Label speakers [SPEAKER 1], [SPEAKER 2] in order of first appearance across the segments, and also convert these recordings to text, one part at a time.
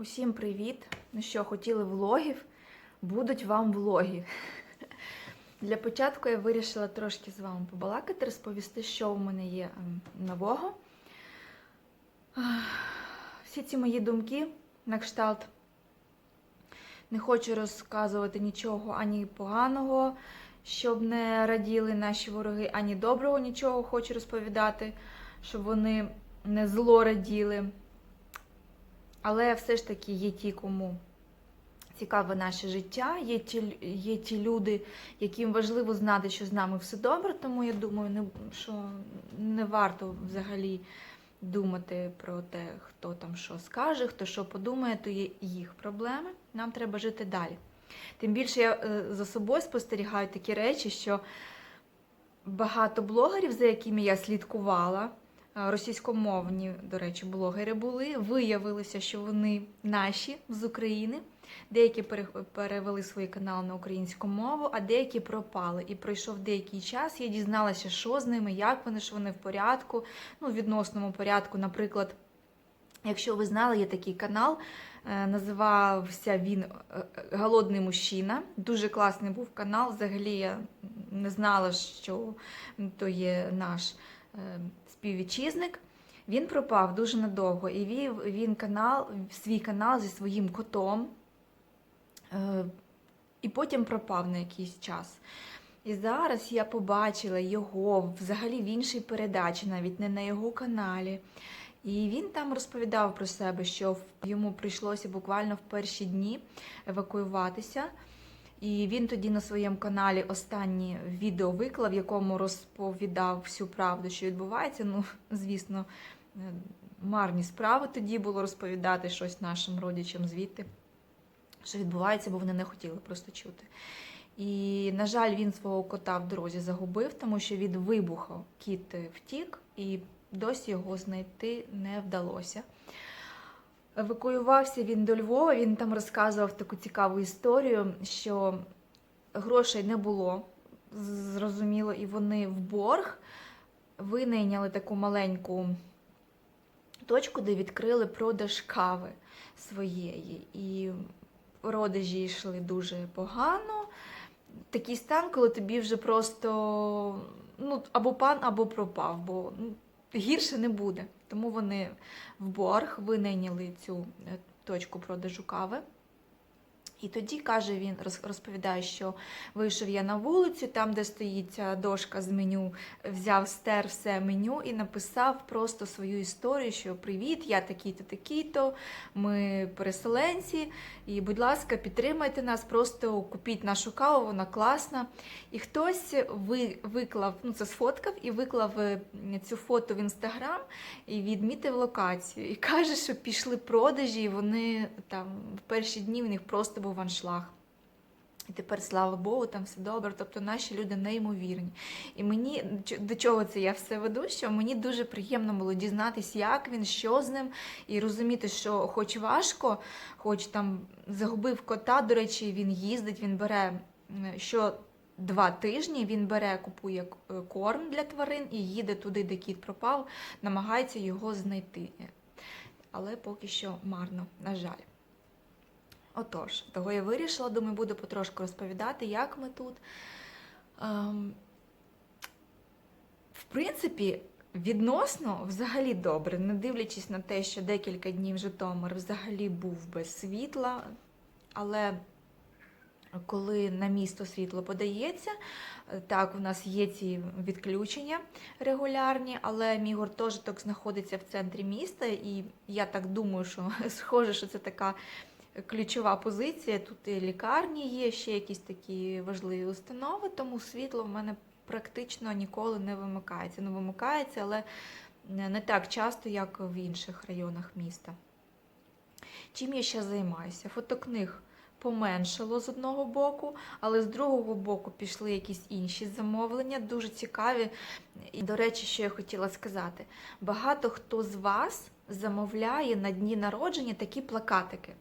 [SPEAKER 1] Усім привіт! Ну що, хотіли влогів? Будуть вам влоги. Для початку я вирішила трошки з вами побалакати, розповісти, що в мене є ем, нового. Всі ці мої думки на кшталт. Не хочу розказувати нічого ані поганого, щоб не раділи наші вороги, ані доброго нічого хочу розповідати, щоб вони не зло раділи. Але все ж таки є ті, кому цікаве наше життя, є ті, є ті люди, яким важливо знати, що з нами все добре, тому я думаю, не, що не варто взагалі думати про те, хто там що скаже, хто що подумає, то є їх проблеми. Нам треба жити далі. Тим більше я е, за собою спостерігаю такі речі, що багато блогерів, за якими я слідкувала, російськомовні, до речі, блогери були, виявилося, що вони наші з України. Деякі перевели свої канали на українську мову, а деякі пропали. І пройшов деякий час. Я дізналася, що з ними, як вони, що вони в порядку, ну, в відносному порядку. Наприклад, якщо ви знали, є такий канал, е, називався він е, е, Голодний мужчина. Дуже класний був канал. Взагалі я не знала, що то є наш співвітчизник. Він пропав дуже надовго і вів він канал, свій канал зі своїм котом. Е, І потім пропав на якийсь час. І зараз я побачила його взагалі в іншій передачі, навіть не на його каналі. І він там розповідав про себе, що йому прийшлося буквально в перші дні евакуюватися. І він тоді на своєму каналі останнє відео виклав, в якому розповідав всю правду, що відбувається. Ну, звісно, е, марні справи тоді було розповідати щось нашим родичам звідти, що відбувається, бо вони не хотіли просто чути. І, на жаль, він свого кота в дорозі загубив, тому що від вибуху кіт втік, і досі його знайти не вдалося. Евакуювався він до Львова, він там розказував таку цікаву історію, що грошей не було, зрозуміло, і вони в борг винайняли таку маленьку точку, де відкрили продаж кави своєї. І продажі йшли дуже погано. Такий стан, коли тобі вже просто ну, або пан, або пропав, бо ну, гірше не буде. Тому вони в борг винайняли цю е, точку продажу кави. І тоді каже він, розповідає, що вийшов я на вулицю, там, де стоїть дошка з меню, взяв стер все меню і написав просто свою історію, що привіт, я такий-то, такий-то, ми переселенці, і, будь ласка, підтримайте нас, просто купіть нашу каву, вона класна. І хтось виклав, ну це сфоткав і виклав е, цю фото в інстаграм і відмітив локацію. І каже, що пішли продажі, і вони там в перші дні в них просто був аншлаг. І тепер, слава Богу, там все добре. Тобто наші люди неймовірні. І мені до чого це я все веду? Що мені дуже приємно було дізнатися, як він, що з ним, і розуміти, що хоч важко, хоч там загубив кота, до речі, він їздить, він бере що два тижні, він бере, купує е, корм для тварин і їде туди, де кіт пропав, намагається його знайти. Але поки що марно, на жаль. Отож, того я вирішила, думаю, буду потрошку розповідати, як ми тут. Ем, в принципі, відносно взагалі добре, не дивлячись на те, що декілька днів Житомир взагалі був без світла, але коли на місто світло подається, е, так, у нас є ці відключення регулярні, але мій гуртожиток знаходиться в центрі міста, і я так думаю, що схоже, що це така ключова позиція. Тут і лікарні є, ще якісь такі важливі установи, тому світло в мене практично ніколи не вимикається. Ну, вимикається, але не так часто, як в інших районах міста. Чим я ще займаюся? Фотокниг поменшало з одного боку, але з другого боку пішли якісь інші замовлення, дуже цікаві. І, до речі, що я хотіла сказати: багато хто з вас замовляє на дні народження такі плакатики.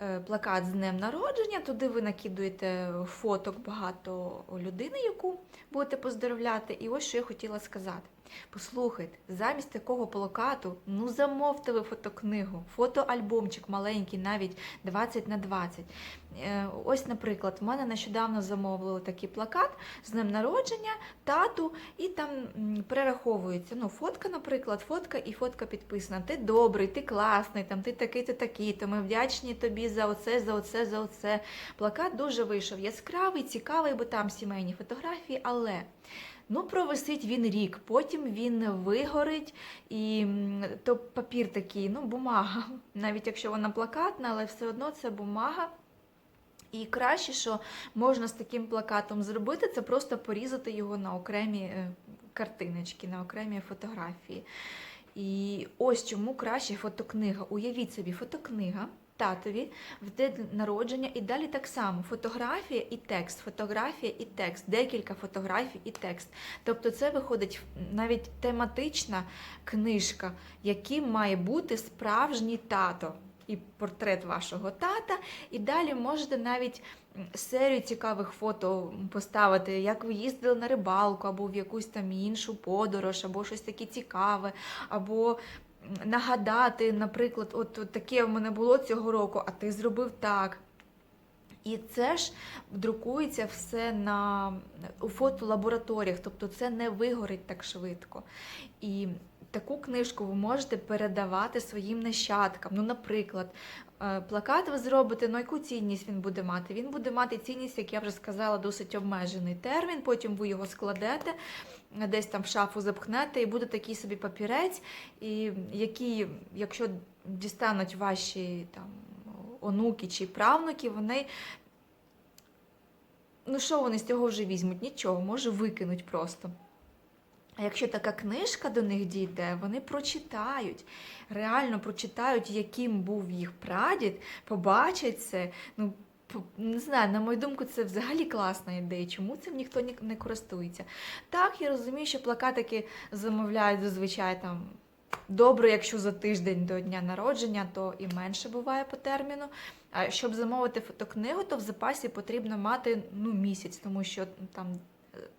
[SPEAKER 1] Е, Плакат з днем народження, туди ви накидуєте фоток багато людини, яку будете поздоровляти. І ось що я хотіла сказати. Послухайте, замість такого плакату, ну замовте ви фотокнигу, фотоальбомчик маленький, навіть 20 на 20. Е, Ось, наприклад, в мене нещодавно замовили такий плакат з днем народження, тату, і там перераховується. Ну, фотка, наприклад, фотка і фотка підписана. Ти добрий, ти класний, там ти такий, ти такий, то ми вдячні тобі за оце, за оце, за оце. Плакат дуже вийшов яскравий, цікавий, бо там сімейні фотографії, але. Ну, провисить він рік, потім він вигорить, і то папір такий, ну, бумага. Навіть якщо вона плакатна, але все одно це бумага. І краще, що можна з таким плакатом зробити, це просто порізати його на окремі е, картиночки, на окремі фотографії. І ось чому краще фотокнига. Уявіть собі, фотокнига татові в день народження, і далі так само фотографія і текст, фотографія і текст, декілька фотографій і текст. Тобто це виходить навіть тематична книжка, яким має бути справжній тато. І портрет вашого тата, і далі можете навіть серію цікавих фото поставити, як ви їздили на рибалку, або в якусь там іншу подорож, або щось таке цікаве, або нагадати, наприклад, от, от таке в мене було цього року, а ти зробив так. І це ж друкується все на у фотолабораторіях, тобто це не вигорить так швидко. І таку книжку ви можете передавати своїм нащадкам. Ну, наприклад, плакат ви зробите, ну яку цінність він буде мати? Він буде мати цінність, як я вже сказала, досить обмежений термін. Потім ви його складете, десь там в шафу запхнете, і буде такий собі папірець, і який, якщо дістануть ваші там онуки чи правнуки, вони. Ну, що вони з цього вже візьмуть? Нічого, може викинуть просто. А якщо така книжка до них дійде, вони прочитають, реально прочитають, яким був їх прадід, побачать це. Ну, не знаю, на мою думку, це взагалі класна ідея. Чому цим ніхто не користується? Так, я розумію, що плакатики замовляють зазвичай там. Добре, якщо за тиждень до дня народження, то і менше буває по терміну. А щоб замовити фотокнигу, то в запасі потрібно мати ну, місяць, тому що там,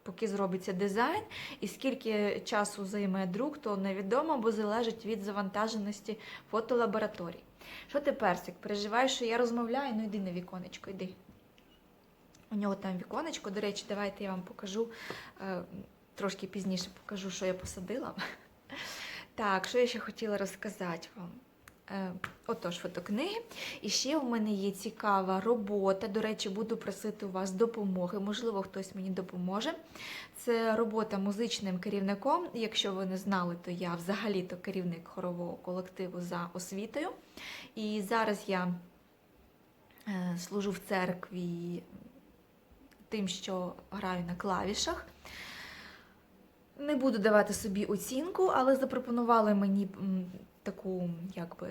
[SPEAKER 1] поки зробиться дизайн, і скільки часу займе друк, то невідомо, бо залежить від завантаженості фотолабораторій. Що ти, Персик, переживаєш, що я розмовляю? Ну йди на віконечко, йди. У нього там віконечко. До речі, давайте я вам покажу е, трошки пізніше покажу, що я посадила. Так, що я ще хотіла розказати вам? Е, Отож, фотокниги. І ще в мене є цікава робота. До речі, буду просити у вас допомоги. Можливо, хтось мені допоможе. Це робота музичним керівником. Якщо ви не знали, то я взагалі-то керівник хорового колективу за освітою. І зараз я е, служу в церкві тим, що граю на клавішах. Не буду давати собі оцінку, але запропонували мені таку, якби.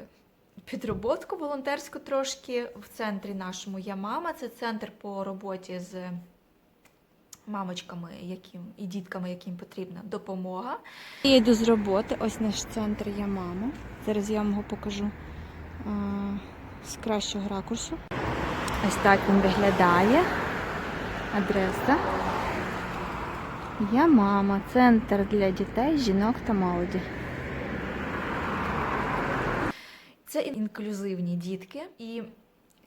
[SPEAKER 1] Підроботку волонтерську трошки в центрі нашому є мама. Це центр по роботі з мамочками, яким і дітками, яким потрібна допомога.
[SPEAKER 2] Я йду з роботи, ось наш центр є мама. Зараз я вам його покажу а, з кращого ракурсу. Ось так він виглядає. Адреса. Я мама, центр для дітей, жінок та молоді.
[SPEAKER 1] Це інклюзивні дітки, і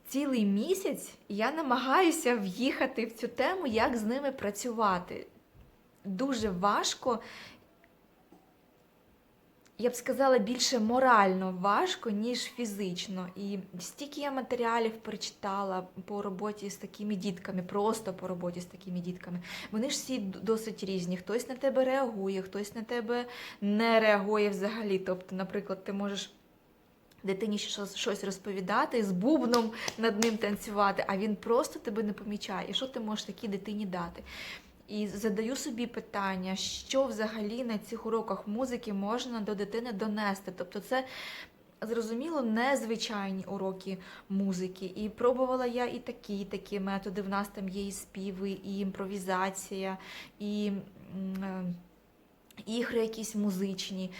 [SPEAKER 1] цілий місяць я намагаюся в'їхати в цю тему, як з ними працювати. Дуже важко, я б сказала, більше морально важко, ніж фізично. І стільки я матеріалів прочитала по роботі з такими дітками, просто по роботі з такими дітками. Вони ж всі досить різні. Хтось на тебе реагує, хтось на тебе не реагує взагалі. Тобто, наприклад, ти можеш дитині щось, розповідати, з бубном над ним танцювати, а він просто тебе не помічає. І що ти можеш такій дитині дати? І задаю собі питання, що взагалі на цих уроках музики можна до дитини донести. Тобто, це зрозуміло незвичайні уроки музики. І пробувала я і такі, і такі методи. В нас там є і співи, і імпровізація, і. Ігри якісь музичні.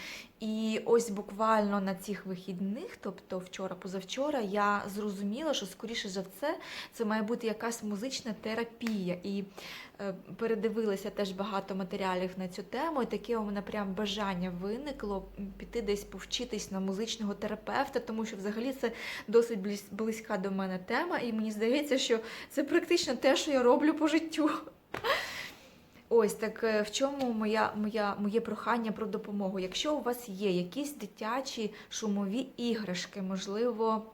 [SPEAKER 1] І ось буквально на цих вихідних, тобто вчора, позавчора, я зрозуміла, що скоріше за все це має бути якась музична терапія. І е, передивилася теж багато матеріалів на цю тему. І таке у мене прям бажання виникло піти десь повчитись на музичного терапевта, тому що взагалі це досить близька до мене тема, і мені здається, що це практично те, що я роблю по життю. Ось так е, в чому моя, моя, моє прохання про допомогу. Якщо у вас є якісь дитячі шумові іграшки, можливо,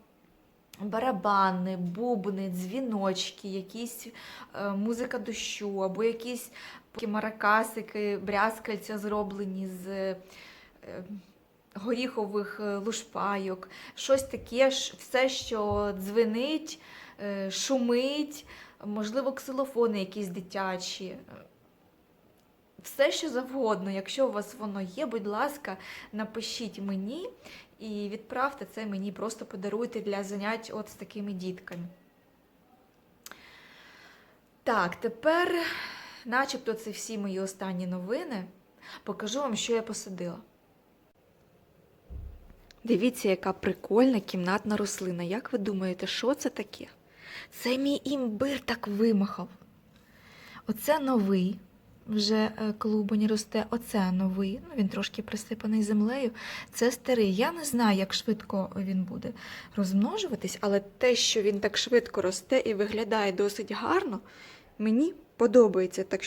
[SPEAKER 1] барабани, бубни, дзвіночки, якісь е, музика дощу, або якісь маракасики, брязкальця зроблені з е, горіхових е, лушпайок, щось таке, все, що дзвенить, е, шумить, можливо, ксилофони якісь дитячі. Все, що завгодно, якщо у вас воно є, будь ласка, напишіть мені і відправте це мені, просто подаруйте для занять от з такими дітками. Так, тепер, начебто, це всі мої останні новини. Покажу вам, що я посадила. Дивіться, яка прикольна кімнатна рослина. Як ви думаєте, що це таке? Це мій імбир так вимахав. Оце новий, вже е, клубень росте. Оце новий. Ну, він трошки присипаний землею. Це старий. Я не знаю, як швидко він буде розмножуватись, але те, що він так швидко росте і виглядає досить гарно, мені подобається. Так